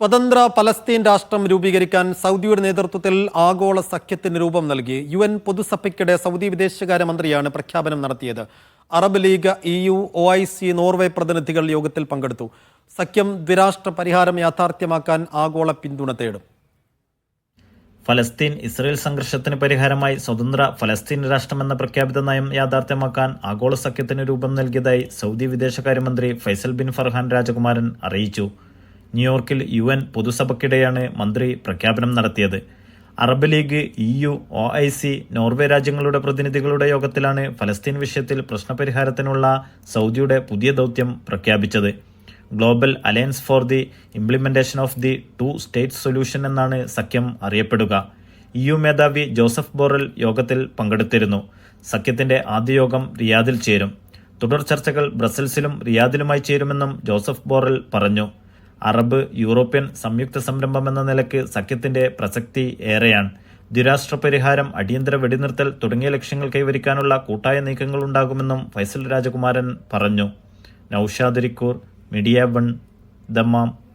സ്വതന്ത്ര പലസ്തീൻ രാഷ്ട്രം രൂപീകരിക്കാൻ സൗദിയുടെ നേതൃത്വത്തിൽ ആഗോള സഖ്യത്തിന് രൂപം നൽകി. യു എൻ പൊതുസഭയ്ക്കിടെ സൗദി വിദേശകാര്യമന്ത്രിയാണ് പ്രഖ്യാപനം നടത്തിയത്. Arab League E U O I C Norway പ്രതിനിധികൾ യോഗത്തിൽ പങ്കെടുത്തു. സഖ്യം ദ്വിരാഷ്ട്ര പരിഹാരം യാഥാർത്ഥ്യമാക്കാൻ ആഗോള പിന്തുണ തേടും. ഫലസ്തീൻ ഇസ്രയേൽ സംഘർഷത്തിന് പരിഹാരമായി സ്വതന്ത്ര ഫലസ്തീൻ രാഷ്ട്രമെന്ന പ്രഖ്യാപിത നയം യാഥാർത്ഥ്യമാക്കാൻ ആഗോള സഖ്യത്തിന് രൂപം നൽകിയതായി സൗദി വിദേശകാര്യമന്ത്രി ഫൈസൽ ബിൻ ഫർഹാൻ രാജകുമാരൻ അറിയിച്ചു. ന്യൂയോർക്കിൽ യു എൻ പൊതുസഭയ്ക്കിടെയാണ് മന്ത്രി പ്രഖ്യാപനം നടത്തിയത്. Arab League E U O I C Norway രാജ്യങ്ങളുടെ പ്രതിനിധികളുടെ യോഗത്തിലാണ് ഫലസ്തീൻ വിഷയത്തിൽ പ്രശ്നപരിഹാരത്തിനുള്ള സൗദിയുടെ പുതിയ ദൗത്യം പ്രഖ്യാപിച്ചത്. Global alliance for the implementation of the two state solution എന്നാണ് സഖ്യം അറിയപ്പെടുക. യു മേധാവി ജോസഫ് ബോറൽ യോഗത്തിൽ പങ്കെടുത്തിരുന്നു. സഖ്യത്തിന്റെ ആദ്യ യോഗം റിയാദിൽ ചേരും. തുടർ ചർച്ചകൾ ബ്രസൽസിലും റിയാദിലുമായി ചേരുമെന്നും ജോസഫ് ബോറൽ പറഞ്ഞു. അറബ് യൂറോപ്യൻ സംയുക്ത സംരംഭം എന്ന നിലയ്ക്ക് സഖ്യത്തിന്റെ പ്രസക്തി ഏറെയാണ്. ദ്വിരാഷ്ട്ര പരിഹാരം അടിയന്തര വെടിനിർത്തൽ തുടങ്ങിയ ലക്ഷ്യങ്ങൾ കൈവരിക്കാനുള്ള കൂട്ടായ നീക്കങ്ങൾ ഉണ്ടാകുമെന്നും ഫൈസൽ രാജകുമാരൻ പറഞ്ഞു. Naushad media one Dammam.